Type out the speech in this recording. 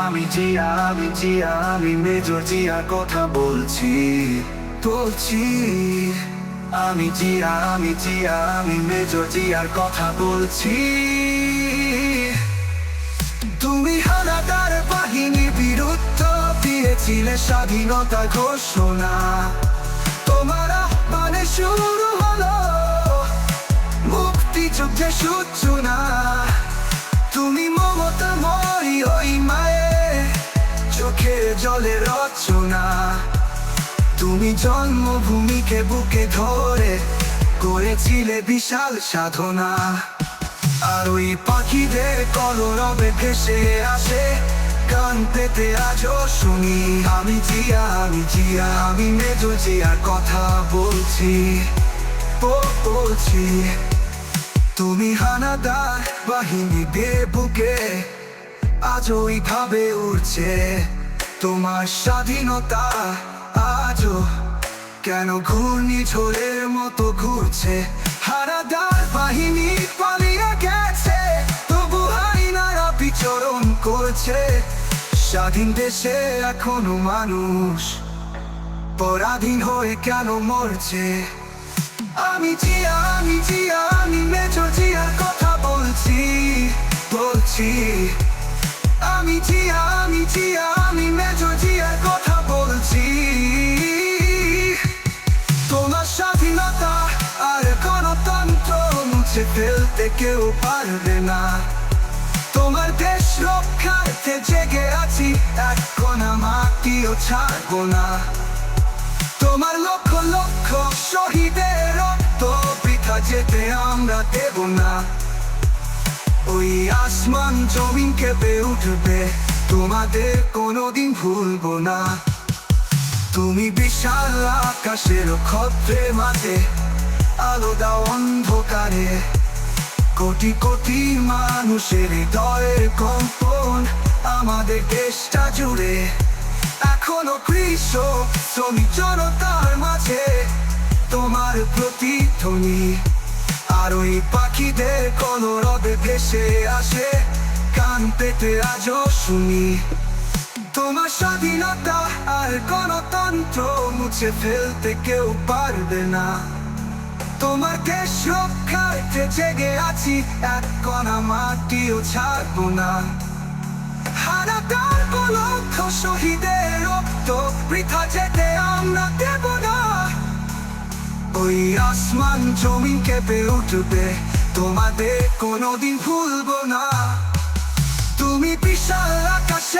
আমি জিয়া আমি জিয়া আমি মেজর জিয়ার কথা বলছি বলছি। আমি জিয়া আমি জিয়া আমি মেজর জিয়ার কথা বলছি। তুমি হানাদার বাহিনী বিরুদ্ধ দিয়েছিলে স্বাধীনতা ঘোষণা। তোমার আহ্বানে শুরু হলো মুক্তিযুদ্ধের সূচনা। জলে রচনা। তুমি জন্মভূমিকে বুকে ধরে করেছিলে বিশাল সাধনা। আর ওই পাখিদের কলরবে ভেসে আসে, গান পেতে আজও শুনি। আমি জিয়া আমি জিয়া, আমি মেজো জিয়ার কথা বলছি বলছি। তুমি হানাদার বাহিনী দিয়ে বুকে আজ ওইভাবে উঠছে তোমার স্বাধীনতা আজও কেন ঘূর্ণি ঝোলের মতো ঘুরছে? হানাদার বাহিনী পালিয়ে গেছে, তবু হাইনারা বিচরণ করছে। স্বাধীন দেশে এখনও মানুষ পরাধীন হয়ে কেন মরছে? আমি জিয়া আমি জিয়া, আমি মেজর ফেলতে কেউ পারবে না তোমার দেশ রক্ষার্থে জেগে আছি, এক কোনা মাটিও ছাড়বো না তোমার লক্ষ লক্ষ শহীদের রক্ত, বৃথা যেতে আমরা দেব না। ওই আসমান জমিন কেঁপে উঠবে, তোমাদের কোনোদিন ভুলবো না। তুমি বিশাল আকাশের ক্ষত্রে মাঝে, আলো দাও অন্ধকারে। কোটি কোটি মানুষের হৃদয়ের কম্পন আমাদের দেশটা জুড়ে। এখনও কৃষক, শ্রমিক জনতার মাঝে। তোমার প্রতিধ্বনি, আর ওই পাখিদের কলরবে ভেসে আসে। কান পেতে আজও শুনি। তোমার স্বাধীনতা আর গণতন্ত্র মুছে ফেলতে কেউ পারবে না। তোমার দেশ রক্ষার্থে জেগে আছি। এক কণা মাটিও ছাড়বো না। হারাদার লক্ষ শহীদের রক্ত বৃথা যেতে আমরা দেব না। ওই আসমান জমিন কেঁপে উঠবে, তোমাদের কোনোদিন ভুলবো না। তুমি বিশাল আকাশ